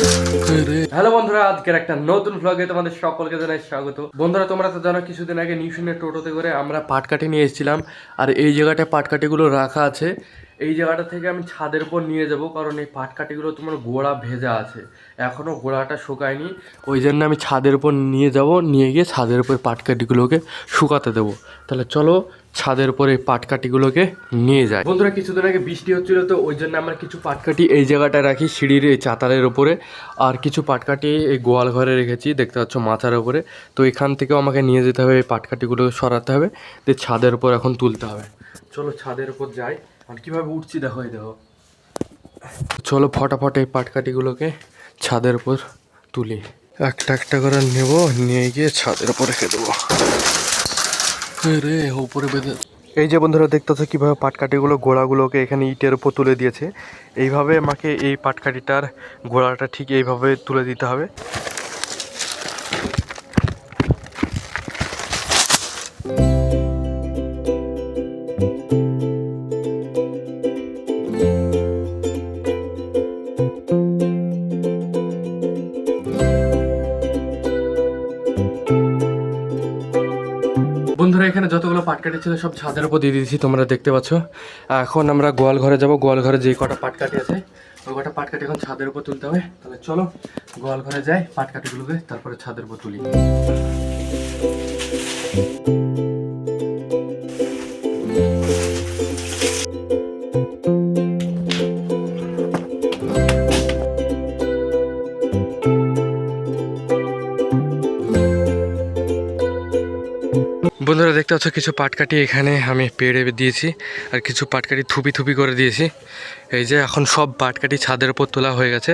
Hello বন্ধুরা, আজকের একটা নতুন ব্লগে তোমাদের সকলকে জানাই স্বাগত। বন্ধুরা, তোমরা তো জানো কিছুদিন আগে নিউশনের টোটোতে করে আমরা পাটকাঠি নিয়ে এসেছিলাম, আর এই জায়গাটায় পাটকাঠিগুলো রাখা আছে। এই জায়গাটা থেকে আমি ছাদের উপর নিয়ে যাব, কারণ এই পাটকাঠিগুলো তোমার গোড়া ভেজা আছে। এখনও গোড়াটা শুকায়নি। ওই জন্য আমি ছাদের উপর নিয়ে যাব, নিয়ে গিয়ে ছাদের উপর পাটকাঠিগুলোকে শুকাতে দেবো। তাহলে চলো, ছাদের উপর এই পাটকাঠিগুলোকে নিয়ে যায় বন্ধুরা, কিছুদিন আগে বৃষ্টি হচ্ছিল, তো ওই জন্য আমরা কিছু পাটকাঠি এই জায়গাটায় রাখি, সিঁড়ির এই চাতালের ওপরে আর কিছু পাটকাঠি এই গোয়াল ঘরে রেখেছি, দেখতে পাচ্ছ মাথার ওপরে তো এখান থেকেও আমাকে নিয়ে যেতে হবে, এই পাটকাঠিগুলো সরাতে হবে। দিয়ে ছাদের উপর এখন তুলতে হবে। চলো ছাদের উপর যাই। আর কীভাবে উঠছি দেখো এই দেখো। চলো ফটাফট এই পাটকাঠিগুলোকে ছাদের উপর তুলি। একটা একটা করে নেব নিয়ে গিয়ে ছাদের উপর রেখে দেবো। রে উপরে বেঁধে এই যে বন্ধুরা দেখতেছো কীভাবে পাটকাঠিগুলো গোড়াগুলোকে এখানে ইটের উপর তুলে দিয়েছে? এইভাবে আমাকে এই পাটকাঠিটার গোড়াটা ঠিক এইভাবে তুলে দিতে হবে। বন্ধুরা, এখানে যতগুলো পাট কাটিয়েছিল সব ছাদের উপর দিয়ে দিয়েছি, তোমরা দেখতে পাচ্ছ। এখন আমরা গোয়াল ঘরে যাব, গোয়াল ঘরে যে কটা পাটকাঠি আছে, ওই কটা পাট কাটি এখন ছাদের উপর তুলতে হবে। তাহলে চলো, গোয়াল ঘরে যাই, পাট কাটিগুলোকে তারপরে ছাদের উপর তুলি। বন্ধুরা দেখতে পাচ্ছ, কিছু পাটকাঠি এখানে আমি পেড়ে দিয়েছি আর কিছু পাটকাঠি থুপি থুপি করে দিয়েছি। এই যে এখন সব পাটকাঠি ছাদের উপর তোলা হয়ে গেছে।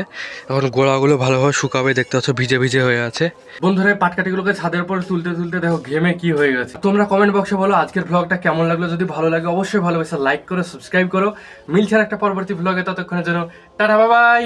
এখন গোড়াগুলো ভালোভাবে শুকাবে, দেখতে পাচ্ছ, ভিজে ভিজে হয়ে আছে। বন্ধুরা, এই পাটকাঠিগুলোকে ছাদের উপর তুলতে তুলতে দেখো ঘেমে কি হয়ে গেছে। তোমরা কমেন্ট বক্সে বলো আজকের ভ্লগটা কেমন লাগল। যদি ভালো লাগে অবশ্যই ভালোবাসা লাইক করো সাবস্ক্রাইব করো। মিলছে একটা পরবর্তী ব্লগে ততক্ষণের জন্য টাটা বাই